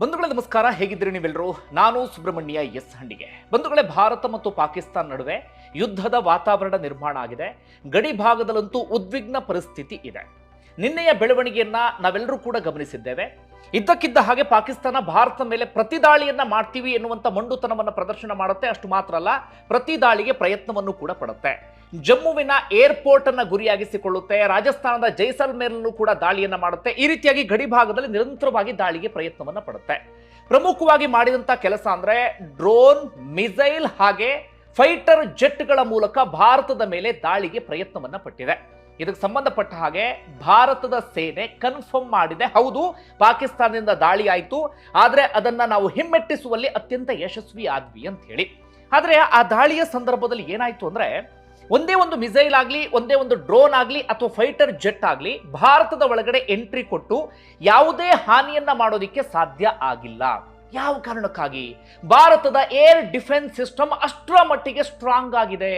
ಬಂಧುಗಳೇ ನಮಸ್ಕಾರ, ಹೇಗಿದ್ದೀರಿ ನೀವೆಲ್ಲರೂ? ನಾನು ಸುಬ್ರಹ್ಮಣ್ಯ ಎಸ್ ಹಂಡಿಗೆ ಬಂಧುಗಳೇ, ಭಾರತ ಮತ್ತು ಪಾಕಿಸ್ತಾನ ನಡುವೆ ಯುದ್ಧದ ವಾತಾವರಣ ನಿರ್ಮಾಣ ಆಗಿದೆ. ಗಡಿ ಭಾಗದಲ್ಲಂತೂ ಉದ್ವಿಗ್ನ ಪರಿಸ್ಥಿತಿ ಇದೆ. ನಿನ್ನೆಯ ಬೆಳವಣಿಗೆಯನ್ನ ನಾವೆಲ್ಲರೂ ಕೂಡ ಗಮನಿಸಿದ್ದೇವೆ. ಇದ್ದಕ್ಕಿದ್ದ ಹಾಗೆ ಪಾಕಿಸ್ತಾನ ಭಾರತ ಮೇಲೆ ಪ್ರತಿದಾಳಿಯನ್ನ ಮಾಡ್ತೀವಿ ಎನ್ನುವಂತ ಮಂಡುತನವನ್ನು ಪ್ರದರ್ಶನ ಮಾಡುತ್ತೆ. ಅಷ್ಟು ಮಾತ್ರ ಅಲ್ಲ, ಪ್ರತಿ ದಾಳಿಗೆ ಪ್ರಯತ್ನವನ್ನು ಕೂಡ ಪಡುತ್ತೆ. ಜಮ್ಮುವಿನ ಏರ್ಪೋರ್ಟ್ ಅನ್ನ ಗುರಿಯಾಗಿಸಿಕೊಳ್ಳುತ್ತೆ. ರಾಜಸ್ಥಾನದ ಜೈಸಲ್ಮೇರ್ನೂ ಕೂಡ ದಾಳಿಯನ್ನ ಮಾಡುತ್ತೆ. ಈ ರೀತಿಯಾಗಿ ಗಡಿ ಭಾಗದಲ್ಲಿ ನಿರಂತರವಾಗಿ ದಾಳಿಗೆ ಪ್ರಯತ್ನವನ್ನ ಪಡುತ್ತೆ. ಪ್ರಮುಖವಾಗಿ ಮಾಡಿದಂತ ಕೆಲಸ ಅಂದ್ರೆ ಡ್ರೋನ್, ಮಿಸೈಲ್ ಹಾಗೆ ಫೈಟರ್ ಜೆಟ್ಗಳ ಮೂಲಕ ಭಾರತದ ಮೇಲೆ ದಾಳಿಗೆ ಪ್ರಯತ್ನವನ್ನ ಪಟ್ಟಿದೆ. ಇದಕ್ಕೆ ಸಂಬಂಧಪಟ್ಟ ಹಾಗೆ ಭಾರತದ ಸೇನೆ ಕನ್ಫರ್ಮ್ ಮಾಡಿದೆ. ಹೌದು, ಪಾಕಿಸ್ತಾನದಿಂದ ದಾಳಿ ಆಯಿತು. ಆದರೆ ಅದನ್ನ ನಾವು ಹಿಮ್ಮೆಟ್ಟಿಸುವಲ್ಲಿ ಅತ್ಯಂತ ಯಶಸ್ವಿ ಆದ್ವಿ ಅಂತ ಹೇಳಿ. ಆದರೆ ಆ ದಾಳಿಯ ಸಂದರ್ಭದಲ್ಲಿ ಏನಾಯಿತು ಅಂದ್ರೆ ಒಂದೇ ಒಂದು ಮಿಸೈಲ್ ಆಗಲಿ, ಒಂದೇ ಒಂದು ಡ್ರೋನ್ ಆಗಲಿ ಅಥವಾ ಫೈಟರ್ ಜೆಟ್ ಆಗಲಿ ಭಾರತದ ಒಳಗಡೆ ಎಂಟ್ರಿ ಕೊಟ್ಟು ಯಾವುದೇ ಹಾನಿಯನ್ನ ಮಾಡೋದಿಕ್ಕೆ ಸಾಧ್ಯ ಆಗಿಲ್ಲ. ಯಾವ ಕಾರಣಕ್ಕಾಗಿ? ಭಾರತದ ಏರ್ ಡಿಫೆನ್ಸ್ ಸಿಸ್ಟಮ್ ಅಷ್ಟರ ಮಟ್ಟಿಗೆ ಸ್ಟ್ರಾಂಗ್ ಆಗಿದೆ.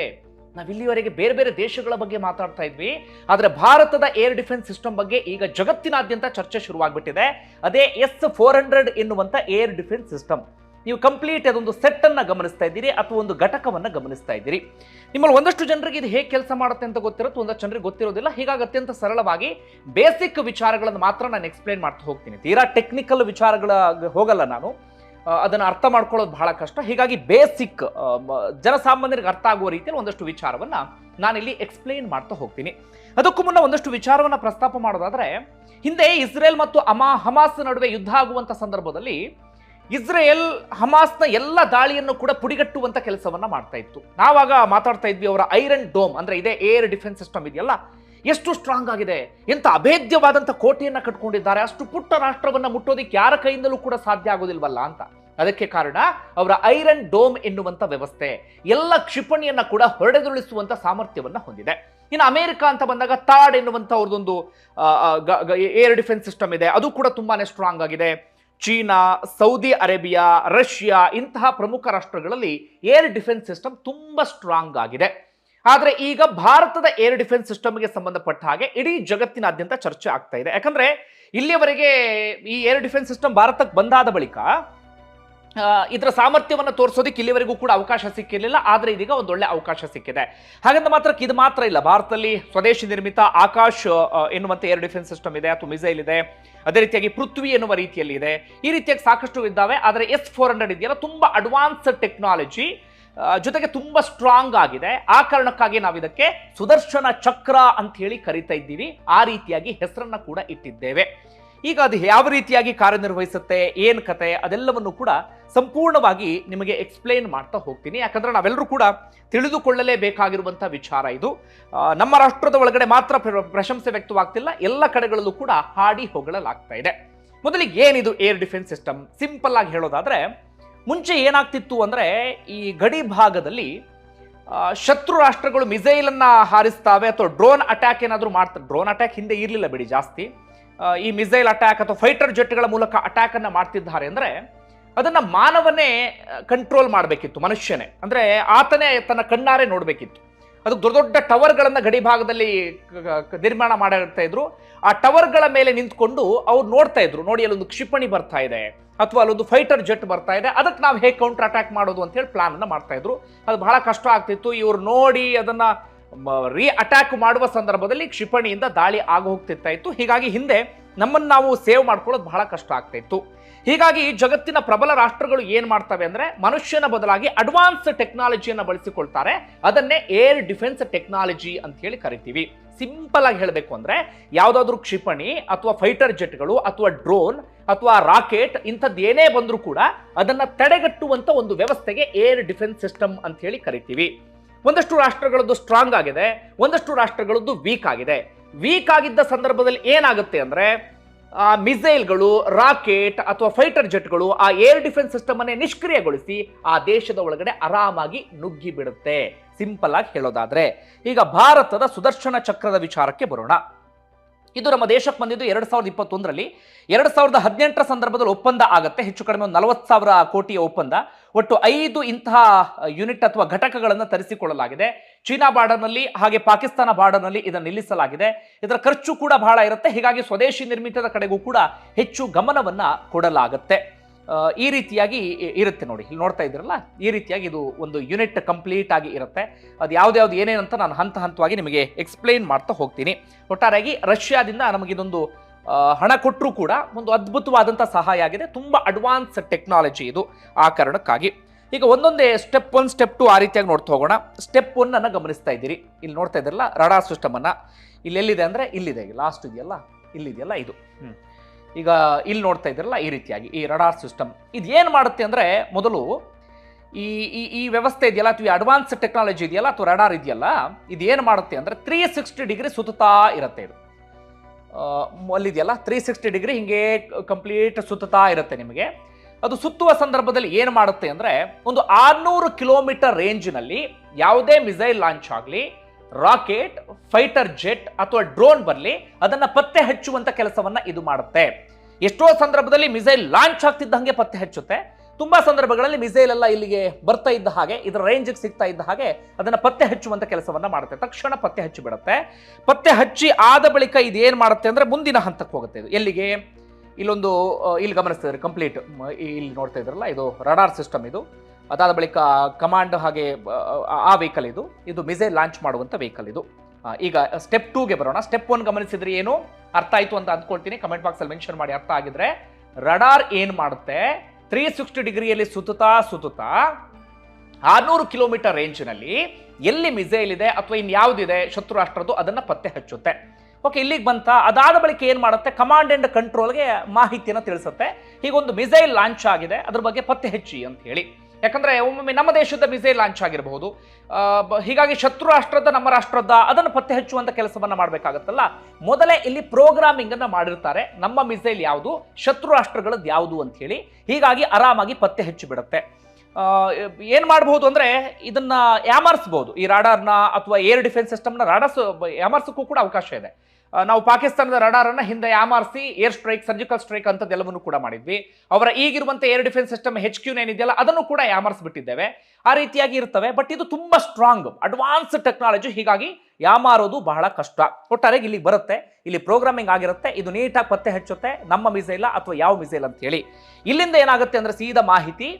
ನಾವು ಇಲ್ಲಿವರೆಗೆ ಬೇರೆ ಬೇರೆ ದೇಶಗಳ ಬಗ್ಗೆ ಮಾತಾಡ್ತಾ ಇದ್ವಿ, ಆದರೆ ಭಾರತದ ಏರ್ ಡಿಫೆನ್ಸ್ ಸಿಸ್ಟಮ್ ಬಗ್ಗೆ ಈಗ ಜಗತ್ತಿನಾದ್ಯಂತ ಚರ್ಚೆ ಶುರುವಾಗ್ಬಿಟ್ಟಿದೆ. ಅದೇ ಎಸ್ ಫೋರ್ ಹಂಡ್ರೆಡ್ ಎನ್ನುವಂಥ ಏರ್ ಡಿಫೆನ್ಸ್ ಸಿಸ್ಟಮ್. ನೀವು ಕಂಪ್ಲೀಟ್ ಅದೊಂದು ಸೆಟ್ ಅನ್ನ ಗಮನಿಸ್ತಾ ಇದ್ದೀರಿ ಅಥವಾ ಒಂದು ಘಟಕವನ್ನ ಗಮನಿಸ್ತಾ ಇದ್ದೀರಿ. ನಿಮ್ಮಲ್ಲಿ ಒಂದಷ್ಟು ಜನರಿಗೆ ಇದು ಹೇಗೆ ಕೆಲಸ ಮಾಡುತ್ತೆ ಅಂತ ಗೊತ್ತಿರುತ್ತೆ, ಒಂದಷ್ಟು ಜನರಿಗೆ ಗೊತ್ತಿರೋದಿಲ್ಲ. ಹೀಗಾಗಿ ಅತ್ಯಂತ ಸರಳವಾಗಿ ಬೇಸಿಕ್ ವಿಚಾರಗಳನ್ನು ಮಾತ್ರ ನಾನು ಎಕ್ಸ್ಪ್ಲೈನ್ ಮಾಡ್ತಾ ಹೋಗ್ತೀನಿ. ತೀರಾ ಟೆಕ್ನಿಕಲ್ ವಿಚಾರಗಳ ಹೋಗಲ್ಲ ನಾನು. ಅದನ್ನು ಅರ್ಥ ಮಾಡ್ಕೊಳ್ಳೋದು ಬಹಳ ಕಷ್ಟ. ಹೀಗಾಗಿ ಬೇಸಿಕ್ ಜನಸಾಮಾನ್ಯರಿಗೆ ಅರ್ಥ ಆಗುವ ರೀತಿಯಲ್ಲಿ ಒಂದಷ್ಟು ವಿಚಾರವನ್ನ ನಾನಿಲ್ಲಿ ಎಕ್ಸ್ಪ್ಲೈನ್ ಮಾಡ್ತಾ ಹೋಗ್ತೀನಿ. ಅದಕ್ಕೂ ಮುನ್ನ ಒಂದಷ್ಟು ವಿಚಾರವನ್ನ ಪ್ರಸ್ತಾಪ ಮಾಡೋದಾದ್ರೆ, ಹಿಂದೆ ಇಸ್ರೇಲ್ ಮತ್ತು ಅಮಾ, ಹಮಾಸ್ ನಡುವೆ ಯುದ್ಧ ಆಗುವಂತ ಸಂದರ್ಭದಲ್ಲಿ ಇಸ್ರೇಲ್ ಹಮಾಸ್ನ ಎಲ್ಲ ದಾಳಿಯನ್ನು ಕೂಡ ಪುಡಿಗಟ್ಟುವಂತ ಕೆಲಸವನ್ನ ಮಾಡ್ತಾ ಇತ್ತು. ನಾವಾಗ ಮಾತಾಡ್ತಾ ಇದ್ವಿ ಅವರ ಐರನ್ ಡೋಮ್ ಅಂದ್ರೆ ಇದೇ ಏರ್ ಡಿಫೆನ್ಸ್ ಸಿಸ್ಟಮ್ ಇದೆಯಲ್ಲ? ಎಷ್ಟು ಸ್ಟ್ರಾಂಗ್ ಆಗಿದೆ? ಎಂತ ಅಭೇದ್ಯವಾದಂತ ಕೋಟೆಯನ್ನ ಕಟ್ಕೊಂಡಿದ್ದಾರೆ? ಅಷ್ಟು ಪುಟ್ಟ ರಾಷ್ಟ್ರವನ್ನ ಮುಟ್ಟೋದಿಕ್ಕೆ ಯಾರ ಕೈಯಿಂದಲೂ ಕೂಡ ಸಾಧ್ಯ ಆಗೋದಿಲ್ವಲ್ಲ ಅಂತ. ಅದಕ್ಕೆ ಕಾರಣ ಅವರ ಐರನ್ ಡೋಮ್ ಎನ್ನುವಂಥ ವ್ಯವಸ್ಥೆ ಎಲ್ಲ ಕ್ಷಿಪಣಿಯನ್ನ ಕೂಡ ಹೊಡೆದುರುಳಿಸುವಂತ ಸಾಮರ್ಥ್ಯವನ್ನ ಹೊಂದಿದೆ. ಇನ್ನು ಅಮೆರಿಕ ಅಂತ ಬಂದಾಗ ತಾಡ್ ಎನ್ನುವಂತ ಅವ್ರದ್ದೊಂದು ಏರ್ ಡಿಫೆನ್ಸ್ ಸಿಸ್ಟಮ್ ಇದೆ. ಅದು ಕೂಡ ತುಂಬಾನೇ ಸ್ಟ್ರಾಂಗ್ ಆಗಿದೆ. ಚೀನಾ, ಸೌದಿ ಅರೇಬಿಯಾ, ರಷ್ಯಾ ಇಂತಹ ಪ್ರಮುಖ ರಾಷ್ಟ್ರಗಳಲ್ಲಿ ಏರ್ ಡಿಫೆನ್ಸ್ ಸಿಸ್ಟಮ್ ತುಂಬ ಸ್ಟ್ರಾಂಗ್ ಆಗಿದೆ. ಆದರೆ ಈಗ ಭಾರತದ ಏರ್ ಡಿಫೆನ್ಸ್ ಸಿಸ್ಟಮ್ಗೆ ಸಂಬಂಧಪಟ್ಟ ಹಾಗೆ ಇಡೀ ಜಗತ್ತಿನಾದ್ಯಂತ ಚರ್ಚೆ ಆಗ್ತಾ ಇದೆ. ಯಾಕಂದ್ರೆ ಇಲ್ಲಿಯವರೆಗೆ ಈ ಏರ್ ಡಿಫೆನ್ಸ್ ಸಿಸ್ಟಮ್ ಭಾರತಕ್ಕೆ ಬಂದಾದ ಬಳಿಕ ಇದರ ಸಾಮರ್ಥ್ಯವನ್ನು ತೋರಿಸೋದಕ್ಕೆ ಇಲ್ಲಿವರೆಗೂ ಕೂಡ ಅವಕಾಶ ಸಿಕ್ಕಿರಲಿಲ್ಲ. ಆದರೆ ಇದೀಗ ಒಂದು ಒಳ್ಳೆ ಅವಕಾಶ ಸಿಕ್ಕಿದೆ. ಹಾಗಂತ ಮಾತ್ರಕ್ಕೆ ಇದು ಮಾತ್ರ ಇಲ್ಲ. ಭಾರತದಲ್ಲಿ ಸ್ವದೇಶಿ ನಿರ್ಮಿತ ಆಕಾಶ್ ಎನ್ನುವಂತ ಏರ್ ಡಿಫೆನ್ಸ್ ಸಿಸ್ಟಮ್ ಇದೆ, ಅಥವಾ ಮಿಸೈಲ್ ಇದೆ. ಅದೇ ರೀತಿಯಾಗಿ ಪೃಥ್ವಿ ಎನ್ನುವ ರೀತಿಯಲ್ಲಿ ಇದೆ. ಈ ರೀತಿಯಾಗಿ ಸಾಕಷ್ಟು ಇದ್ದಾವೆ. ಆದರೆ ಎಸ್ ಫೋರ್ ಹಂಡ್ರೆಡ್ ಇದೆಯಲ್ಲ, ತುಂಬ ಅಡ್ವಾನ್ಸ್ ಟೆಕ್ನಾಲಜಿ ಜೊತೆಗೆ ತುಂಬ ಸ್ಟ್ರಾಂಗ್ ಆಗಿದೆ. ಆ ಕಾರಣಕ್ಕಾಗಿ ನಾವು ಇದಕ್ಕೆ ಸುದರ್ಶನ ಚಕ್ರ ಅಂತ ಹೇಳಿ ಕರಿತಾ ಇದ್ದೀವಿ. ಆ ರೀತಿಯಾಗಿ ಹೆಸರನ್ನ ಕೂಡ ಇಟ್ಟಿದ್ದೇವೆ. ಈಗ ಅದು ಯಾವ ರೀತಿಯಾಗಿ ಕಾರ್ಯನಿರ್ವಹಿಸುತ್ತೆ, ಏನು ಕತೆ, ಅದೆಲ್ಲವನ್ನು ಕೂಡ ಸಂಪೂರ್ಣವಾಗಿ ನಿಮಗೆ ಎಕ್ಸ್ಪ್ಲೇನ್ ಮಾಡ್ತಾ ಹೋಗ್ತೀನಿ. ಯಾಕಂದ್ರೆ ನಾವೆಲ್ಲರೂ ಕೂಡ ತಿಳಿದುಕೊಳ್ಳಲೇಬೇಕಾಗಿರುವಂಥ ವಿಚಾರ ಇದು. ನಮ್ಮ ರಾಷ್ಟ್ರದ ಒಳಗಡೆ ಮಾತ್ರ ಪ್ರ- ಪ್ರಶಂಸೆ ವ್ಯಕ್ತವಾಗ್ತಿಲ್ಲ, ಎಲ್ಲ ಕಡೆಗಳಲ್ಲೂ ಕೂಡ ಹಾಡಿ ಹೊಗಳಲಾಗ್ತಾ ಇದೆ. ಮೊದಲಿಗೆ ಏನಿದು ಏರ್ ಡಿಫೆನ್ಸ್ ಸಿಸ್ಟಮ್ ಸಿಂಪಲ್ ಆಗಿ ಹೇಳೋದಾದ್ರೆ, ಮುಂಚೆ ಏನಾಗ್ತಿತ್ತು ಅಂದ್ರೆ, ಈ ಗಡಿ ಭಾಗದಲ್ಲಿ ಶತ್ರು ರಾಷ್ಟ್ರಗಳು ಮಿಸೈಲ್ ಅನ್ನ ಹಾರಿಸ್ತಾವೆ, ಅಥವಾ ಡ್ರೋನ್ ಅಟ್ಯಾಕ್ ಏನಾದರೂ ಮಾಡ್ತಾರೆ ಡ್ರೋನ್ ಅಟ್ಯಾಕ್ ಹಿಂದೆ ಇರಲಿಲ್ಲ ಬಿಡಿ ಜಾಸ್ತಿ. ಈ ಮಿಸೈಲ್ ಅಟ್ಯಾಕ್ ಅಥವಾ ಫೈಟರ್ ಜೆಟ್ಗಳ ಮೂಲಕ ಅಟ್ಯಾಕ್ ಅನ್ನ ಮಾಡ್ತಿದ್ದಾರೆ ಅಂದ್ರೆ ಅದನ್ನ ಮಾನವನೇ ಕಂಟ್ರೋಲ್ ಮಾಡಬೇಕಿತ್ತು, ಮನುಷ್ಯನೇ. ಅಂದ್ರೆ ಆತನೇ ತನ್ನ ಕಣ್ಣಾರೆ ನೋಡಬೇಕಿತ್ತು. ಅದು ದೊಡ್ಡ ದೊಡ್ಡ ಟವರ್ಗಳನ್ನ ಗಡಿ ಭಾಗದಲ್ಲಿ ನಿರ್ಮಾಣ ಮಾಡ್ತಾ ಇದ್ರು. ಆ ಟವರ್ಗಳ ಮೇಲೆ ನಿಂತ್ಕೊಂಡು ಅವ್ರು ನೋಡ್ತಾ ಇದ್ರು. ನೋಡಿ, ಅಲ್ಲೊಂದು ಕ್ಷಿಪಣಿ ಬರ್ತಾ ಇದೆ, ಅಥವಾ ಅಲ್ಲೊಂದು ಫೈಟರ್ ಜೆಟ್ ಬರ್ತಾ ಇದೆ. ಅದಕ್ಕೆ ನಾವು ಹೇಗೆ ಕೌಂಟರ್ ಅಟ್ಯಾಕ್ ಮಾಡೋದು ಅಂತ ಹೇಳಿ ಪ್ಲಾನ್ ಅನ್ನ ಮಾಡ್ತಾ ಇದ್ರು. ಅದು ಬಹಳ ಕಷ್ಟ ಆಗ್ತಿತ್ತು. ಇವ್ರು ನೋಡಿ ಅದನ್ನ ರೀ ಅಟ್ಯಾಕ್ ಮಾಡುವ ಸಂದರ್ಭದಲ್ಲಿ ಕ್ಷಿಪಣಿಯಿಂದ ದಾಳಿ ಆಗೋಗ್ತಿರ್ತಾ ಇತ್ತು. ಹೀಗಾಗಿ ಹಿಂದೆ ನಮ್ಮನ್ನು ನಾವು ಸೇವ್ ಮಾಡ್ಕೊಳ್ಳೋದು ಬಹಳ ಕಷ್ಟ ಆಗ್ತಾ ಇತ್ತು. ಹೀಗಾಗಿ ಜಗತ್ತಿನ ಪ್ರಬಲ ರಾಷ್ಟ್ರಗಳು ಏನು ಮಾಡ್ತವೆ ಅಂದ್ರೆ ಮನುಷ್ಯನ ಬದಲಾಗಿ ಅಡ್ವಾನ್ಸ್ ಟೆಕ್ನಾಲಜಿಯನ್ನು ಬಳಸಿಕೊಳ್ತಾರೆ. ಅದನ್ನೇ ಏರ್ ಡಿಫೆನ್ಸ್ ಟೆಕ್ನಾಲಜಿ ಅಂತ ಹೇಳಿ ಕರಿತೀವಿ. ಸಿಂಪಲ್ ಆಗಿ ಹೇಳಬೇಕು ಅಂದ್ರೆ ಯಾವುದಾದ್ರೂ ಕ್ಷಿಪಣಿ ಅಥವಾ ಫೈಟರ್ ಜೆಟ್ಗಳು ಅಥವಾ ಡ್ರೋನ್ ಅಥವಾ ರಾಕೆಟ್ ಇಂಥದ್ದು ಏನೇ ಬಂದರೂ ಕೂಡ ಅದನ್ನ ತಡೆಗಟ್ಟುವಂತ ಒಂದು ವ್ಯವಸ್ಥೆಗೆ ಏರ್ ಡಿಫೆನ್ಸ್ ಸಿಸ್ಟಮ್ ಅಂತ ಹೇಳಿ ಕರಿತೀವಿ. ಒಂದಷ್ಟು ರಾಷ್ಟ್ರಗಳದ್ದು ಸ್ಟ್ರಾಂಗ್ ಆಗಿದೆ, ಒಂದಷ್ಟು ರಾಷ್ಟ್ರಗಳದ್ದು ವೀಕ್ ಆಗಿದೆ. ವೀಕ್ ಆಗಿದ್ದ ಸಂದರ್ಭದಲ್ಲಿ ಏನಾಗುತ್ತೆ ಅಂದರೆ ಮಿಸೈಲ್ಗಳು ರಾಕೆಟ್ ಅಥವಾ ಫೈಟರ್ ಜೆಟ್ಗಳು ಆ ಏರ್ ಡಿಫೆನ್ಸ್ ಸಿಸ್ಟಮ್ ಅನ್ನೇ ನಿಷ್ಕ್ರಿಯಗೊಳಿಸಿ ಆ ದೇಶದ ಒಳಗಡೆ ಆರಾಮಾಗಿ ನುಗ್ಗಿ ಬಿಡುತ್ತೆ ಸಿಂಪಲ್ ಆಗಿ ಹೇಳೋದಾದ್ರೆ, ಈಗ ಭಾರತದ ಸುದರ್ಶನ ಚಕ್ರದ ವಿಚಾರಕ್ಕೆ ಬರೋಣ. ಇದು ನಮ್ಮ ದೇಶಕ್ಕೆ ಬಂದಿದ್ದು ಎರಡು ಸಾವಿರದ ಇಪ್ಪತ್ತೊಂದರಲ್ಲಿ. ಎರಡು ಸಾವಿರದ ಹದಿನೆಂಟರ ಸಂದರ್ಭದಲ್ಲಿ ಒಪ್ಪಂದ ಆಗುತ್ತೆ. ಹೆಚ್ಚು ಕಡಿಮೆ ಒಂದು ನಲವತ್ತು ಸಾವಿರ ಕೋಟಿಯ ಒಪ್ಪಂದ. ಒಟ್ಟು ಐದು ಇಂತಹ ಯೂನಿಟ್ ಅಥವಾ ಘಟಕಗಳನ್ನು ತರಿಸಿಕೊಳ್ಳಲಾಗಿದೆ. ಚೀನಾ ಬಾರ್ಡರ್ನಲ್ಲಿ ಹಾಗೆ ಪಾಕಿಸ್ತಾನ ಬಾರ್ಡರ್ನಲ್ಲಿ ಇದನ್ನು ನಿಲ್ಲಿಸಲಾಗಿದೆ. ಇದರ ಖರ್ಚು ಕೂಡ ಬಹಳ ಇರುತ್ತೆ. ಹೀಗಾಗಿ ಸ್ವದೇಶಿ ನಿರ್ಮಿತದ ಕಡೆಗೂ ಕೂಡ ಹೆಚ್ಚು ಗಮನವನ್ನು ಕೊಡಲಾಗುತ್ತೆ. ಈ ರೀತಿಯಾಗಿ ಇರುತ್ತೆ ನೋಡಿ. ಇಲ್ಲಿ ನೋಡ್ತಾ ಇದ್ರಲ್ಲ ಈ ರೀತಿಯಾಗಿ ಇದು ಒಂದು ಯೂನಿಟ್ ಕಂಪ್ಲೀಟ್ ಆಗಿ ಇರುತ್ತೆ. ಅದು ಯಾವ್ದ್ಯಾವ್ದು ಏನೇನಂತ ನಾನು ಹಂತ ಹಂತವಾಗಿ ನಿಮಗೆ ಎಕ್ಸ್ಪ್ಲೈನ್ ಮಾಡ್ತಾ ಹೋಗ್ತೀನಿ. ಒಟ್ಟಾರೆಯಾಗಿ ರಷ್ಯಾದಿಂದ ನಮಗಿದೊಂದು ಇದೊಂದು ಹಣ ಕೊಟ್ಟರೂ ಕೂಡ ಒಂದು ಅದ್ಭುತವಾದಂಥ ಸಹಾಯ ಆಗಿದೆ. ತುಂಬ ಅಡ್ವಾನ್ಸ್ ಟೆಕ್ನಾಲಜಿ ಇದು ಆ ಕಾರಣಕ್ಕಾಗಿ. ಈಗ ಒಂದೊಂದೇ ಸ್ಟೆಪ್ ಒನ್ ಸ್ಟೆಪ್ ಟು ಆ ರೀತಿಯಾಗಿ ನೋಡ್ತಾ ಹೋಗೋಣ. ಸ್ಟೆಪ್ ಅನ್ನು ಗಮನಿಸ್ತಾ ಇದ್ದೀರಿ. ಇಲ್ಲಿ ನೋಡ್ತಾ ಇದ್ರಲ್ಲ ರಡಾರ್ ಸಿಸ್ಟಮನ್ನು ಇಲ್ಲೆಲ್ಲಿದೆ ಅಂದ್ರೆ ಇಲ್ಲಿದೆ. ಲಾಸ್ಟ್ ಇದೆಯಲ್ಲ? ಇಲ್ಲಿದೆಯಲ್ಲ ಇದು. ಹ್ಮ್. ಈಗ ಇಲ್ಲಿ ನೋಡ್ತಾ ಇದ್ದೀರಲ್ಲ, ಈ ರೀತಿಯಾಗಿ, ಈ ರಡಾರ್ ಸಿಸ್ಟಮ್ ಇದು ಏನು ಮಾಡುತ್ತೆ ಅಂದರೆ, ಮೊದಲು ಈ ಈ ಈ ವ್ಯವಸ್ಥೆ ಇದೆಯಲ್ಲ, ಅಥವಾ ಅಡ್ವಾನ್ಸ್ ಟೆಕ್ನಾಲಜಿ ಇದೆಯಲ್ಲ, ಅಥವಾ ರಡಾರ್ ಇದೆಯಲ್ಲ, ಇದು ಏನು ಮಾಡುತ್ತೆ ಅಂದರೆ ತ್ರೀ ಸಿಕ್ಸ್ಟಿ ಡಿಗ್ರಿ ಸುತ್ತಾ ಇರುತ್ತೆ ಇದು. ಅಲ್ಲಿದೆಯಲ್ಲ ತ್ರೀ ಸಿಕ್ಸ್ಟಿ ಡಿಗ್ರಿ ಹಿಂಗೆ ಕಂಪ್ಲೀಟ್ ಸುತ್ತಾ ಇರುತ್ತೆ ನಿಮಗೆ. ಅದು ಸುತ್ತುವ ಸಂದರ್ಭದಲ್ಲಿ ಏನು ಮಾಡುತ್ತೆ ಅಂದರೆ, ಒಂದು ಆರ್ನೂರು ಕಿಲೋಮೀಟರ್ ರೇಂಜ್ನಲ್ಲಿ ಯಾವುದೇ ಮಿಸೈಲ್ ಲಾಂಚ್ ಆಗಲಿ ರಾಕೆಟ್, ಫೈಟರ್ ಜೆಟ್ ಅಥವಾ ಡ್ರೋನ್ ಬರಲಿ ಅದನ್ನ ಪತ್ತೆ ಹಚ್ಚುವಂತ ಕೆಲಸವನ್ನ ಇದು ಮಾಡುತ್ತೆ. ಎಷ್ಟೋ ಸಂದರ್ಭದಲ್ಲಿ ಮಿಸೈಲ್ ಲಾಂಚ್ ಆಗ್ತಿದ್ದಂಗೆ ಪತ್ತೆ ಹಚ್ಚುತ್ತೆ. ತುಂಬಾ ಸಂದರ್ಭಗಳಲ್ಲಿ ಮಿಸೈಲ್ ಎಲ್ಲ ಇಲ್ಲಿಗೆ ಬರ್ತಾ ಇದ್ದ ಹಾಗೆ, ಇದರ ರೇಂಜ್ಗೆ ಸಿಗ್ತಾ ಇದ್ದ ಹಾಗೆ ಅದನ್ನ ಪತ್ತೆ ಹಚ್ಚುವಂತ ಕೆಲಸವನ್ನ ಮಾಡುತ್ತೆ. ತಕ್ಷಣ ಪತ್ತೆ ಹಚ್ಚಿ ಬಿಡುತ್ತೆ. ಪತ್ತೆ ಹಚ್ಚಿ ಆದ ಬಳಿಕ ಇದು ಏನು ಮಾಡುತ್ತೆ ಅಂದ್ರೆ ಮುಂದಿನ ಹಂತಕ್ಕೆ ಹೋಗುತ್ತೆ ಇದು. ಎಲ್ಲಿಗೆ? ಇಲ್ಲೊಂದು ಇಲ್ಲಿ ಗಮನಿಸ್ತಿದ್ರೆ ಕಂಪ್ಲೀಟ್ ಇಲ್ಲಿ ನೋಡ್ತಾ ಇದ್ರಲ್ಲ ಇದು ರಡಾರ್ ಸಿಸ್ಟಮ್ ಇದು. ಅದಾದ ಬಳಿಕ ಕಮಾಂಡ್ ಹಾಗೆ ಆ, ವೆಹಿಕಲ್ ಇದು. ಇದು ಮಿಸೈಲ್ ಲಾಂಚ್ ಮಾಡುವಂತ ವೆಹಿಕಲ್ ಇದು. ಈಗ ಸ್ಟೆಪ್ ಟೂಗೆ ಬರೋಣ. ಸ್ಟೆಪ್ ಒನ್ ಗಮನಿಸಿದ್ರೆ ಏನು? ಅರ್ಥ ಆಯ್ತು ಅಂತ ಅಂದ್ಕೊಳ್ತೀನಿ. ಕಮೆಂಟ್ ಬಾಕ್ಸ್ ಅಲ್ಲಿ ಮೆನ್ಷನ್ ಮಾಡಿ ಅರ್ಥ ಆಗಿದ್ರೆ. ರಡಾರ್ ಏನು ಮಾಡುತ್ತೆ? ತ್ರೀ ಸಿಕ್ಸ್ಟಿ ಡಿಗ್ರಿಯಲ್ಲಿ ಸುತ್ತುತ್ತಾ ಸುತ್ತುತ್ತಾ ಆರ್ನೂರು ಕಿಲೋಮೀಟರ್ ರೇಂಜ್ನಲ್ಲಿ ಎಲ್ಲಿ ಮಿಸೈಲ್ ಇದೆ ಅಥವಾ ಇನ್ಯಾವುದಿದೆ ಶತ್ರು ರಾಷ್ಟ್ರದ್ದು ಅದನ್ನ ಪತ್ತೆ ಹಚ್ಚುತ್ತೆ. ಓಕೆ ಇಲ್ಲಿಗೆ ಬಂತ ಅದಾದ ಬಳಿಕ ಏನು ಮಾಡುತ್ತೆ? ಕಮಾಂಡ್ ಅಂಡ್ ಕಂಟ್ರೋಲ್ಗೆ ಮಾಹಿತಿಯನ್ನು ತಿಳಿಸುತ್ತೆ. ಹೀಗೊಂದು ಮಿಸೈಲ್ ಲಾಂಚ್ ಆಗಿದೆ. ಅದ್ರ ಬಗ್ಗೆ ಪತ್ತೆ ಹಚ್ಚಿ ಅಂತ ಹೇಳಿ. ಯಾಕಂದ್ರೆ ಒಮ್ಮೊಮ್ಮೆ ನಮ್ಮ ದೇಶದ ಮಿಸೈಲ್ ಲಾಂಚ್ ಆಗಿರಬಹುದು. ಹೀಗಾಗಿ ಶತ್ರು ರಾಷ್ಟ್ರದ ನಮ್ಮ ರಾಷ್ಟ್ರದ ಅದನ್ನು ಪತ್ತೆ ಹಚ್ಚುವಂತ ಕೆಲಸವನ್ನ ಮಾಡಬೇಕಾಗತ್ತಲ್ಲ. ಮೊದಲೇ ಇಲ್ಲಿ ಪ್ರೋಗ್ರಾಮಿಂಗ್ ಅನ್ನ ಮಾಡಿರ್ತಾರೆ. ನಮ್ಮ ಮಿಸೈಲ್ ಯಾವುದು? ಶತ್ರು ರಾಷ್ಟ್ರಗಳದ್ದು ಯಾವುದು ಅಂತ ಹೇಳಿ. ಹೀಗಾಗಿ ಆರಾಮಾಗಿ ಪತ್ತೆ ಹಚ್ಚಿ ಬಿಡುತ್ತೆ. ಏನು ಮಾಡಬಹುದು ಅಂದ್ರೆ ಇದನ್ನ ಯಾಮರ್ಸ್ಬಹುದು. ಈ ರಾಡಾರ್ನ ಅಥವಾ ಏರ್ ಡಿಫೆನ್ಸ್ ಸಿಸ್ಟಮ್ನ ರಾಡಾರ್ಸ್, ಯಾಮರ್ಸಕ್ಕೂ ಕೂಡ ಅವಕಾಶ ಇದೆ. ನಾವು ಪಾಕಿಸ್ತಾನದ ರಡಾರನ್ನ ಹಿಂದೆ ಯಾಮಾರಿಸಿ ಏರ್ ಸ್ಟ್ರೈಕ್, ಸರ್ಜಿಕಲ್ ಸ್ಟ್ರೈಕ್ ಅಂತದೆಲ್ಲವನ್ನು ಕೂಡ ಮಾಡಿದ್ವಿ. ಅವರ ಈಗಿರುವಂತ air defence system H Q ಏನಿದೆಯಲ್ಲ ಅದನ್ನು ಕೂಡ ಯಾಮಾರಿಸ್ಬಿಟ್ಟಿದ್ದೇವೆ ಆ ರೀತಿಯಾಗಿ ಇರ್ತವೆ, ಬಟ್ ಇದು ತುಂಬಾ ಸ್ಟ್ರಾಂಗ್, ಅಡ್ವಾನ್ಸ್ ಟೆಕ್ನಾಲಜಿ, ಹೀಗಾಗಿ ಯಾಮಾರೋದು ಬಹಳ ಕಷ್ಟ. ಒಟ್ಟಾರೆ ಇಲ್ಲಿಗೆ ಬರುತ್ತೆ, ಇಲ್ಲಿ ಪ್ರೋಗ್ರಾಮಿಂಗ್ ಆಗಿರುತ್ತೆ, ಇದು ನೀಟಾಗಿ ಪತ್ತೆ ಹಚ್ಚುತ್ತೆ, ನಮ್ಮ ಮಿಸೈಲ ಅಥವಾ ಯಾವ ಮಿಸೈಲ್ ಅಂತ ಹೇಳಿ ಇಲ್ಲಿಂದ ಏನಾಗುತ್ತೆ ಅಂದ್ರೆ ಸೀದಾ ಮಾಹಿತಿ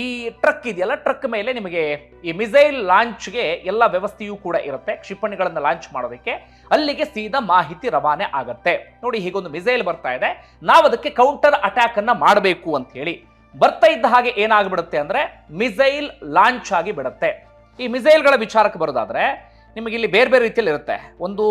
ಈ ಟ್ರಕ್ ಇದೆಯಲ್ಲ, ಟ್ರಕ್ ಮೇಲೆ ನಿಮಗೆ ಈ ಮಿಸೈಲ್ ಲಾಂಚ್ಗೆ ಎಲ್ಲ ವ್ಯವಸ್ಥೆಯೂ ಕೂಡ ಇರುತ್ತೆ, ಕ್ಷಿಪಣಿಗಳನ್ನು ಲಾಂಚ್ ಮಾಡೋದಕ್ಕೆ. ಅಲ್ಲಿಗೆ ಸೀದಾ ಮಾಹಿತಿ ರವಾನೆ ಆಗತ್ತೆ. ನೋಡಿ, ಹೀಗೊಂದು ಮಿಸೈಲ್ ಬರ್ತಾ ಇದೆ. ನಾವು ಅದಕ್ಕೆ ಕೌಂಟರ್ ಅಟ್ಯಾಕ್ ಅನ್ನ ಮಾಡಬೇಕು ಅಂತ ಹೇಳಿ ಬರ್ತಾ ಇದ್ದ ಹಾಗೆ ಏನಾಗ್ಬಿಡುತ್ತೆ ಅಂದ್ರೆ, ಮಿಸೈಲ್ ಲಾಂಚ್ ಆಗಿ ಬಿಡುತ್ತೆ. ಈ ಮಿಸೈಲ್ಗಳ ವಿಚಾರಕ್ಕೆ ಬರೋದಾದ್ರೆ, ನಿಮಗೆ ಇಲ್ಲಿ ಬೇರೆ ಬೇರೆ ರೀತಿಯಲ್ಲಿ ಇರುತ್ತೆ. ಒಂದು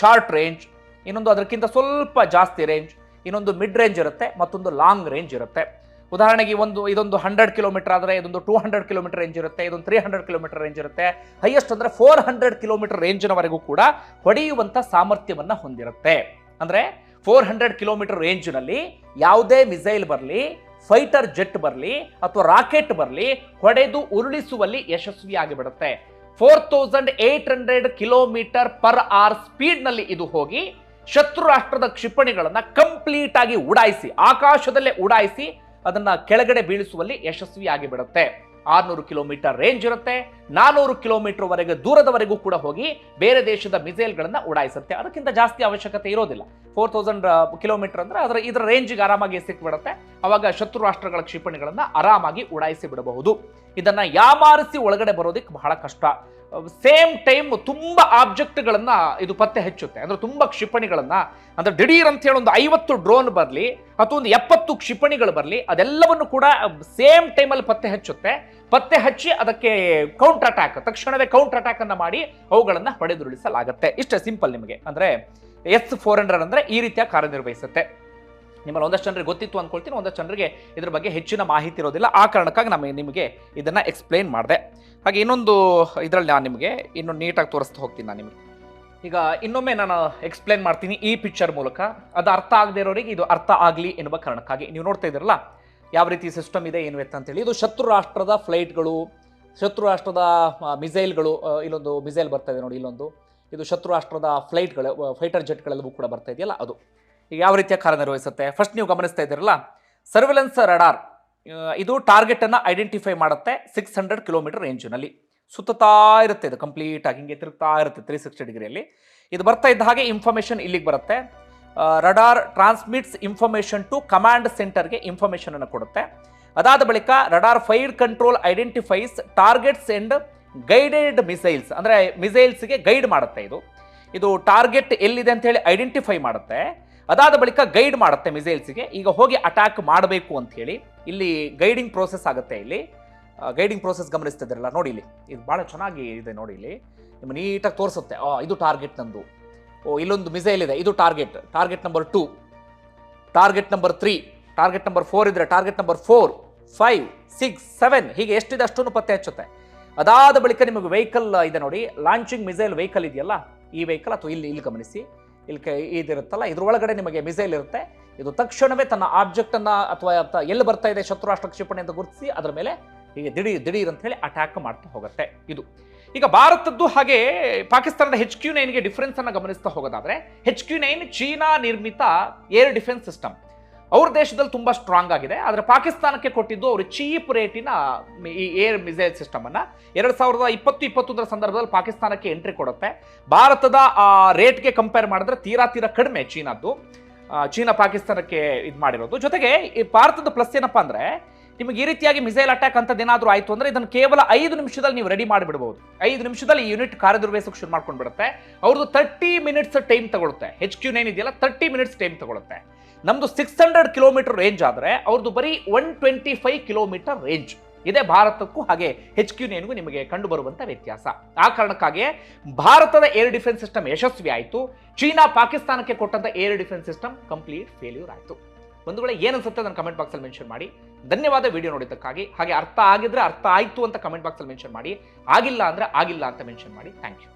ಶಾರ್ಟ್ ರೇಂಜ್, ಇನ್ನೊಂದು ಅದಕ್ಕಿಂತ ಸ್ವಲ್ಪ ಜಾಸ್ತಿ ರೇಂಜ್, ಇನ್ನೊಂದು ಮಿಡ್ ರೇಂಜ್ ಇರುತ್ತೆ, ಮತ್ತೊಂದು ಲಾಂಗ್ ರೇಂಜ್ ಇರುತ್ತೆ. ಉದಾಹರಣೆಗೆ ಒಂದು, ಇದೊಂದು ಹಂಡ್ರೆಡ್ ಕಿಲೋಮೀಟರ್ ಆದರೆ ಇದೊಂದು ಟೂ ಹಂಡ್ರೆಡ್ ಕಿಲೋಮೀಟರ್ ರೇಂಜ್ ಇರುತ್ತೆ, ಇದೊಂದು ತ್ರೀ ಹಂಡ್ರೆಡ್ ಕಿಲೋಮೀಟರ್ ರೇಂಜ್ ಇರುತ್ತೆ. ಹೈಯೆಸ್ಟ್ ಅಂದರೆ ಫೋರ್ ಹಂಡ್ರೆಡ್ ಕಿಲೋಮೀಟರ್ ರೇಂಜ್ನವರೆಗೂ ಕೂಡ ಹೊಡೆಯುವಂಥ ಸಾಮರ್ಥ್ಯವನ್ನು ಹೊಂದಿರುತ್ತೆ. ಅಂದರೆ ಫೋರ್ ಹಂಡ್ರೆಡ್ ಕಿಲೋಮೀಟರ್ ರೇಂಜ್ನಲ್ಲಿ ಯಾವುದೇ ಮಿಸೈಲ್ ಬರಲಿ ಫೈಟರ್ ಜೆಟ್ ಬರಲಿ, ಅಥವಾ ರಾಕೆಟ್ ಬರಲಿ, ಹೊಡೆದು ಉರುಳಿಸುವಲ್ಲಿ ಯಶಸ್ವಿಯಾಗಿ ಬಿಡುತ್ತೆ four thousand eight hundred kilometre per hour ಸ್ಪೀಡ್ನಲ್ಲಿ ಇದು ಹೋಗಿ ಶತ್ರು ರಾಷ್ಟ್ರದ ಕ್ಷಿಪಣಿಗಳನ್ನು ಕಂಪ್ಲೀಟ್ ಆಗಿ ಉಡಾಯಿಸಿ, ಆಕಾಶದಲ್ಲೇ ಉಡಾಯಿಸಿ ಅದನ್ನ ಕೆಳಗಡೆ ಬೀಳಿಸುವಲ್ಲಿ ಯಶಸ್ವಿಯಾಗಿ ಬಿಡುತ್ತೆ ಆರ್ನೂರು ಕಿಲೋಮೀಟರ್ ರೇಂಜ್ ಇರುತ್ತೆ. ನಾನೂರು ಕಿಲೋಮೀಟರ್ ವರೆಗೆ ದೂರದವರೆಗೂ ಕೂಡ ಹೋಗಿ ಬೇರೆ ದೇಶದ ಮಿಸೈಲ್ಗಳನ್ನ ಉಡಾಯಿಸುತ್ತೆ. ಅದಕ್ಕಿಂತ ಜಾಸ್ತಿ ಅವಶ್ಯಕತೆ ಇರೋದಿಲ್ಲ. ಫೋರ್ ತೌಸಂಡ್ ಕಿಲೋಮೀಟರ್ ಅಂದ್ರೆ ಅದರ, ಇದರ ರೇಂಜ್ಗೆ ಆರಾಮಾಗಿ ಸಿಕ್ಬಿಡುತ್ತೆ ಅವಾಗ ಶತ್ರು ರಾಷ್ಟ್ರಗಳ ಕ್ಷಿಪಣಿಗಳನ್ನ ಆರಾಮಾಗಿ ಉಡಾಯಿಸಿ ಬಿಡಬಹುದು ಇದನ್ನ ಯಾಮಾರಿಸಿ ಒಳಗಡೆ ಬರೋದಕ್ಕೆ ಬಹಳ ಕಷ್ಟ. ಸೇಮ್ ಟೈಮ್ ತುಂಬ ಆಬ್ಜೆಕ್ಟ್ಗಳನ್ನ ಇದು ಪತ್ತೆ ಹಚ್ಚುತ್ತೆ. ಅಂದ್ರೆ ತುಂಬಾ ಕ್ಷಿಪಣಿಗಳನ್ನ. ಅಂದ್ರೆ ದಿಢೀರ್ ಅಂತ ಹೇಳಿ ಒಂದು ಐವತ್ತು ಡ್ರೋನ್ ಬರಲಿ, ಅಥವಾ ಒಂದು ಎಪ್ಪತ್ತು ಕ್ಷಿಪಣಿಗಳು ಬರಲಿ, ಅದೆಲ್ಲವನ್ನು ಕೂಡ ಸೇಮ್ ಟೈಮಲ್ಲಿ ಪತ್ತೆ ಹಚ್ಚುತ್ತೆ. ಪತ್ತೆ ಹಚ್ಚಿ ಅದಕ್ಕೆ ಕೌಂಟರ್ ಅಟ್ಯಾಕ್ ತಕ್ಷಣವೇ ಕೌಂಟರ್ ಅಟ್ಯಾಕ್ ಅನ್ನ ಮಾಡಿ ಅವುಗಳನ್ನ ಹೊಡೆದುರುಳಿಸಲಾಗುತ್ತೆ. ಇಷ್ಟೇ ಸಿಂಪಲ್ ನಿಮಗೆ. ಅಂದ್ರೆ ಎಸ್ ಫೋರ್ ಹಂಡ್ರೆಡ್ ಅಂದ್ರೆ ಈ ರೀತಿಯ ಕಾರ್ಯನಿರ್ವಹಿಸುತ್ತೆ. ನಿಮ್ಮಲ್ಲಿ ಒಂದಷ್ಟು ಜನರಿಗೆ ಗೊತ್ತಿತ್ತು ಅಂದ್ಕೊಳ್ತೀನಿ ಒಂದಷ್ಟು ಜನರಿಗೆ ಇದ್ರ ಬಗ್ಗೆ ಹೆಚ್ಚಿನ ಮಾಹಿತಿ ಇರೋದಿಲ್ಲ. ಆ ಕಾರಣಕ್ಕಾಗಿ ನಮಗೆ ನಿಮಗೆ ಇದನ್ನು ಎಕ್ಸ್ಪ್ಲೈನ್ ಮಾಡಿದೆ. ಹಾಗೆ ಇನ್ನೊಂದು ಇದರಲ್ಲಿ ನಾನು ನಿಮಗೆ ಇನ್ನೊಂದು ನೀಟಾಗಿ ತೋರಿಸ್ತಾ ಹೋಗ್ತೀನಿ ನಾನು ನಿಮಗೆ. ಈಗ ಇನ್ನೊಮ್ಮೆ ನಾನು ಎಕ್ಸ್ಪ್ಲೈನ್ ಮಾಡ್ತೀನಿ ಈ ಪಿಕ್ಚರ್ ಮೂಲಕ. ಅದು ಅರ್ಥ ಆಗದೆ ಇರೋರಿಗೆ ಇದು ಅರ್ಥ ಆಗಲಿ ಎನ್ನುವ ಕಾರಣಕ್ಕಾಗಿ. ನೀವು ನೋಡ್ತಾ ಇದ್ದೀರಲ್ಲ, ಯಾವ ರೀತಿ ಸಿಸ್ಟಮ್ ಇದೆ, ಏನು ಎತ್ತ ಅಂತೇಳಿ. ಇದು ಶತ್ರು ರಾಷ್ಟ್ರದ ಫ್ಲೈಟ್ಗಳು, ಶತ್ರು ರಾಷ್ಟ್ರದ ಮಿಸೈಲ್ಗಳು ಇಲ್ಲೊಂದು ಮಿಸೈಲ್ ಬರ್ತಾ ಇದೆ ನೋಡಿ, ಇಲ್ಲೊಂದು. ಇದು ಶತ್ರು ರಾಷ್ಟ್ರದ ಫ್ಲೈಟ್ಗಳು ಫೈಟರ್ ಜೆಟ್ಗಳೆಲ್ಲವೂ ಕೂಡ ಬರ್ತಾ ಇದೆಯಲ್ಲ ಅದು. ಯಾವ ರೀತಿಯ ಕಾರ್ಯನಿರ್ವಹಿಸುತ್ತೆ ಫಸ್ಟ್ ನೀವು ಗಮನಿಸ್ತಾ ಇದ್ದೀರಲ್ಲ ಸರ್ವೆಲೆನ್ಸ್ ರಡಾರ್ ಇದು ಟಾರ್ಗೆಟ್ ಅನ್ನ ಐಡೆಂಟಿಫೈ ಮಾಡುತ್ತೆ ಸಿಕ್ಸ್ ಹಂಡ್ರೆಡ್ ಕಿಲೋಮೀಟರ್ ರೇಂಜಿನಲ್ಲಿ ಸುತ್ತತಾ ಇರುತ್ತೆ ಇದು ಕಂಪ್ಲೀಟ್ ಆಗಿ ಹಿಂಗೆ ತಿರುಗ್ತಾ ಇರುತ್ತೆ ತ್ರೀ ಸಿಕ್ಸ್ಟಿ ಡಿಗ್ರಿಯಲ್ಲಿ. ಇದು ಬರ್ತಾ ಇದ್ದ ಹಾಗೆ ಇನ್ಫಾರ್ಮೇಷನ್ ಇಲ್ಲಿಗೆ ಬರುತ್ತೆ. Radar transmits information to command ಸೆಂಟರ್ಗೆ ಇನ್ಫಾರ್ಮೇಷನ್ ಅನ್ನು ಕೊಡುತ್ತೆ. ಅದಾದ ಬಳಿಕ radar fire control identifies targets and guided missiles ಅಂದರೆ ಮಿಸೈಲ್ಸ್ಗೆ ಗೈಡ್ ಮಾಡುತ್ತೆ ಇದು. ಇದು ಟಾರ್ಗೆಟ್ ಎಲ್ಲಿದೆ ಅಂತ ಹೇಳಿ ಐಡೆಂಟಿಫೈ ಮಾಡುತ್ತೆ. ಅದಾದ ಬಳಿಕ ಗೈಡ್ ಮಾಡುತ್ತೆ ಮಿಸೈಲ್ಸ್ಗೆ, ಈಗ ಹೋಗಿ ಅಟ್ಯಾಕ್ ಮಾಡಬೇಕು ಅಂತ ಹೇಳಿ, ಇಲ್ಲಿ ಗೈಡಿಂಗ್ ಪ್ರೋಸೆಸ್ ಆಗುತ್ತೆ ಇಲ್ಲಿ. ಗೈಡಿಂಗ್ ಪ್ರೋಸೆಸ್ ಗಮನಿಸ್ತಿದ್ರಲ್ಲ ನೋಡಿ ಇಲ್ಲಿ. ಇದು ಭಾಳ ಚೆನ್ನಾಗಿ ಇದೆ ನೋಡಿ ಇಲ್ಲಿ. ನಿಮ್ಮ ನೀಟಾಗಿ ತೋರಿಸುತ್ತೆ. ಆ, ಇದು ಟಾರ್ಗೆಟ್ ನಂದು. ಓ, ಇಲ್ಲೊಂದು ಮಿಸೈಲ್ ಇದೆ. ಇದು target. Target number two. Target number three. Target number four ಇದ್ರೆ target number four, five, six, seven, ಹೀಗೆ ಎಷ್ಟಿದೆ ಅಷ್ಟನ್ನು ಪತ್ತೆ ಹಚ್ಚುತ್ತೆ. ಅದಾದ ಬಳಿಕ ನಿಮಗೆ ವೆಹಿಕಲ್ ಇದೆ ನೋಡಿ. ಲಾಂಚಿಂಗ್ ಮಿಸೈಲ್ ವೆಹಿಕಲ್ ಇದೆಯಲ್ಲ? ಈ ವೆಹಿಕಲ್ ಅಥವಾ ಇಲ್ಲಿ ಇಲ್ಲಿ ಗಮನಿಸಿ. ಇಲ್ಲಿ ಕೈ ಇದಿರುತ್ತಲ್ಲ, ಇದ್ರೊಳಗಡೆ ನಿಮಗೆ ಮಿಸೈಲ್ ಇರುತ್ತೆ. ಇದು ತಕ್ಷಣವೇ ತನ್ನ ಆಬ್ಜೆಕ್ಟ್ ಅನ್ನ ಅಥವಾ ಎಲ್ಲಿ ಬರ್ತಾ ಇದೆ ಶತ್ರುರಾಷ್ಟ್ರ ಕ್ಷಿಪಣಿ ಅಂತ ಗುರುತಿಸಿ ಅದರ ಮೇಲೆ ಹೀಗೆ ದಿಢೀರ್ ದಿಢೀರ್ ಅಂತ ಹೇಳಿ ಅಟ್ಯಾಕ್ ಮಾಡ್ತಾ ಹೋಗುತ್ತೆ ಇದು. ಈಗ ಭಾರತದ್ದು ಹಾಗೆ ಪಾಕಿಸ್ತಾನದ ಹೆಚ್ ಕ್ಯೂ ನೈನ್ಗೆ ಡಿಫರೆನ್ಸ್ ಅನ್ನ ಗಮನಿಸ್ತಾ ಹೋಗೋದಾದ್ರೆ ಹೆಚ್ ಕ್ಯೂ ನೈನ್ ಚೀನಾ ನಿರ್ಮಿತ ಏರ್ ಡಿಫೆನ್ಸ್ ಸಿಸ್ಟಮ್ ಅವ್ರ ದೇಶದಲ್ಲಿ ತುಂಬ ಸ್ಟ್ರಾಂಗ್ ಆಗಿದೆ. ಆದರೆ ಪಾಕಿಸ್ತಾನಕ್ಕೆ ಕೊಟ್ಟಿದ್ದು ಅವರು ಚೀಪ್ ರೇಟಿನ ಈ ಏರ್ ಮಿಸೈಲ್ ಸಿಸ್ಟಮ್ ಅನ್ನ. ಎರಡ್ ಸಾವಿರದ ಇಪ್ಪತ್ತು ಇಪ್ಪತ್ತೊಂದರ ಸಂದರ್ಭದಲ್ಲಿ ಪಾಕಿಸ್ತಾನಕ್ಕೆ ಎಂಟ್ರಿ ಕೊಡುತ್ತೆ. ಭಾರತದ, ಆ ರೇಟ್ಗೆ ಕಂಪೇರ್ ಮಾಡಿದ್ರೆ ತೀರಾ ತೀರಾ ಕಡಿಮೆ ಚೀನಾದ್ದು. ಚೀನಾ ಪಾಕಿಸ್ತಾನಕ್ಕೆ ಇದು ಮಾಡಿರೋದು. ಜೊತೆಗೆ ಈ ಭಾರತದ ಪ್ಲಸ್ ಏನಪ್ಪ ಅಂದ್ರೆ, ನಿಮಗೆ ಈ ರೀತಿಯಾಗಿ ಮಿಸೈಲ್ ಅಟ್ಯಾಕ್ ಅಂತದೇನಾದ್ರೂ ಆಯ್ತು ಅಂದ್ರೆ ಇದನ್ನು ಕೇವಲ ಐದು ನಿಮಿಷದಲ್ಲಿ ನೀವು ರೆಡಿ ಮಾಡಿಬಿಡಬಹುದು ಐದು ನಿಮಿಷದಲ್ಲಿ ಈ ಯೂನಿಟ್ ಕಾರ್ಯನಿರ್ವಹಿಸಕ್ಕೆ ಶುರು ಮಾಡ್ಕೊಂಡು ಬಿಡುತ್ತೆ ಅವ್ರದ್ದು ತರ್ಟಿ ಮಿನಿಟ್ಸ್ ಟೈಮ್ ತಗೊಳುತ್ತೆ. ಹೆಚ್ ಕ್ಯೂ ನೈನ್ ಇದೆಯಲ್ಲ? ತರ್ಟಿ ಮಿನಿಟ್ಸ್ ಟೈಮ್ ತಗೊಳುತ್ತೆ. ನಮ್ದು ಸಿಕ್ಸ್ ಹಂಡ್ರೆಡ್ ಕಿಲೋಮೀಟರ್ ರೇಂಜ್ ಆದ್ರೆ ಅವ್ರದ್ದು ಬರೀ one twenty five kilometre range ಇದೇ ಭಾರತಕ್ಕೂ ಹಾಗೆ ಹೆಚ್ ಕ್ಯೂ ನೈನ್ಗೂ ನಿಮಗೆ ಕಂಡು ಬರುವಂತ ವ್ಯತ್ಯಾಸ. ಆ ಕಾರಣಕ್ಕಾಗಿಯೇ ಭಾರತದ ಏರ್ ಡಿಫೆನ್ಸ್ ಸಿಸ್ಟಮ್ ಯಶಸ್ವಿ ಆಯಿತು. ಚೀನಾ ಪಾಕಿಸ್ತಾನಕ್ಕೆ ಕೊಟ್ಟಂತ air defence system complete failure ಆಯಿತು. ಒಂದು ವೇಳೆ ಏನಿಸುತ್ತೆ ನನ್ನ ಕಮೆಂಟ್ ಬಾಕ್ಸಲ್ಲಿ ಮೆನ್ಷನ್ ಮಾಡಿ. ಧನ್ಯವಾದ ವಿಡಿಯೋ ನೋಡಿದ್ದಕ್ಕಾಗಿ. ಹಾಗೆ ಅರ್ಥ ಆಗಿದ್ರೆ ಅರ್ಥ ಆಯಿತು ಅಂತ ಕಮೆಂಟ್ ಬಾಕ್ಸಲ್ಲಿ ಮೆನ್ಷನ್ ಮಾಡಿ. ಆಗಿಲ್ಲ ಅಂದ್ರೆ ಆಗಿಲ್ಲ ಅಂತ ಮೆನ್ಷನ್ ಮಾಡಿ. Thank you